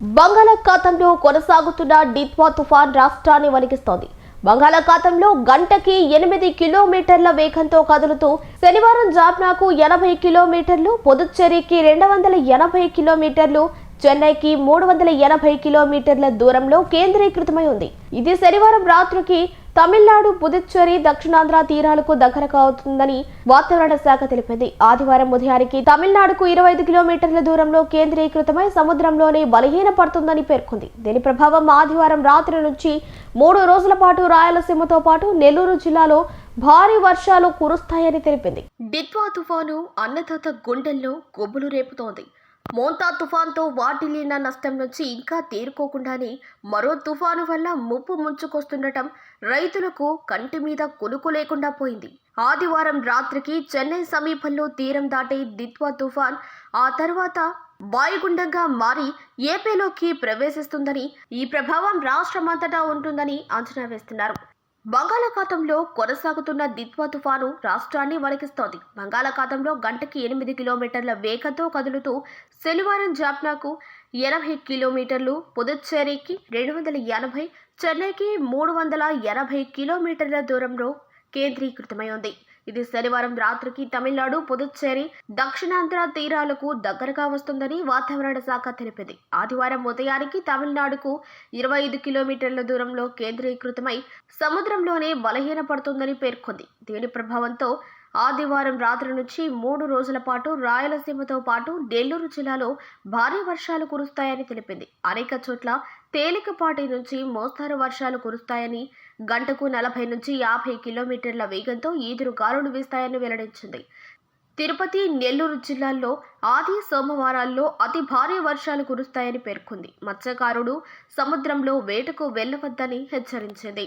బంగాళాఖాతంలో కొనసాగుతున్న డిత్వా తుఫాన్ రాష్ట్రాన్ని వణికిస్తోంది. బంగాళాఖాతంలో గంటకి ఎనిమిది కిలోమీటర్ల వేగంతో కదులుతూ శనివారం జాబ్నాకు ఎనభై కిలోమీటర్లు పుదుచ్చేరికి రెండు వందల ఎనభై కిలోమీటర్లు చెన్నైకి మూడు వందల ఎనభై కిలోమీటర్ల దూరంలో కేంద్రీకృతమై ఉంది. ఇది శనివారం రాత్రికి తమిళనాడు పుదుచ్చేరి దక్షిణాంధ్ర తీరాలకు దగ్గర కావుతుందని వాతావరణ శాఖ తెలిపింది. ఆదివారం ఉదయానికి తమిళనాడుకు ఇరవై ఐదు కిలోమీటర్ల దూరంలో కేంద్రీకృతమై సముద్రంలోనే బలహీన పడుతుందని పేర్కొంది. దీని ప్రభావం ఆదివారం రాత్రి నుంచి మూడు రోజుల పాటు రాయలసీమతో పాటు నెల్లూరు జిల్లాలో భారీ వర్షాలు కురుస్తాయని తెలిపింది. డిట్వా తుఫాను అన్నదాత గుండెల్లో గొబ్బులు రేపుతోంది. మోంతా తుఫాన్తో వాటిల్లిన నష్టం నుంచి ఇంకా తేరుకోకుండానే మరో తుఫాను వల్ల ముప్పు ముంచుకొస్తుండటం రైతులకు కంటి మీద కొనుకు లేకుండా పోయింది. ఆదివారం రాత్రికి చెన్నై సమీపంలో తీరం దాటే దిత్వా తుఫాన్ ఆ తర్వాత వాయుగుండంగా మారి ఏపీలోకి ప్రవేశిస్తుందని ఈ ప్రభావం రాష్ట్రమంతటా ఉంటుందని అంచనా వేస్తున్నారు. బంగాళాఖాతంలో కొనసాగుతున్న దిత్వా తుఫాను రాష్ట్రాన్ని వణికిస్తోంది. బంగాళాఖాతంలో గంటకి ఎనిమిది కిలోమీటర్ల వేగంతో కదులుతూ శనివారం జాప్నాకు ఎనభై కిలోమీటర్లు పుదుచ్చేరికి రెండు వందల ఎనభై చెన్నైకి మూడు వందల ఎనభై కిలోమీటర్ల దూరంలో కేంద్రీకృతమై ఉంది. ఇది శనివారం రాత్రికి తమిళనాడు పుదుచ్చేరి దక్షిణాంధ్ర తీరాలకు దగ్గరగా వస్తుందని వాతావరణ శాఖ తెలిపింది. ఆదివారం ఉదయానికి తమిళనాడుకు ఇరవై ఐదు కిలోమీటర్ల దూరంలో కేంద్రీకృతమై సముద్రంలోనే బలహీనపడుతుందని పేర్కొంది. దీని ప్రభావంతో ఆదివారం రాత్రి నుంచి మూడు రోజుల పాటు రాయలసీమతో పాటు నెల్లూరు జిల్లాలో భారీ వర్షాలు కురుస్తాయని తెలిపింది. అనేక చోట్ల తేలికపాటి నుంచి మోస్తారు వర్షాలు కురుస్తాయని గంటకు నలభై నుంచి యాభై కిలోమీటర్ల వేగంతో ఈదురు గాలులు వీస్తాయని వెల్లడించింది. తిరుపతి నెల్లూరు జిల్లాల్లో ఆది సోమవారాల్లో అతి భారీ వర్షాలు కురుస్తాయని పేర్కొంది. మత్స్యకారుడు సముద్రంలో వేటకు వెళ్ళవద్దని హెచ్చరించింది.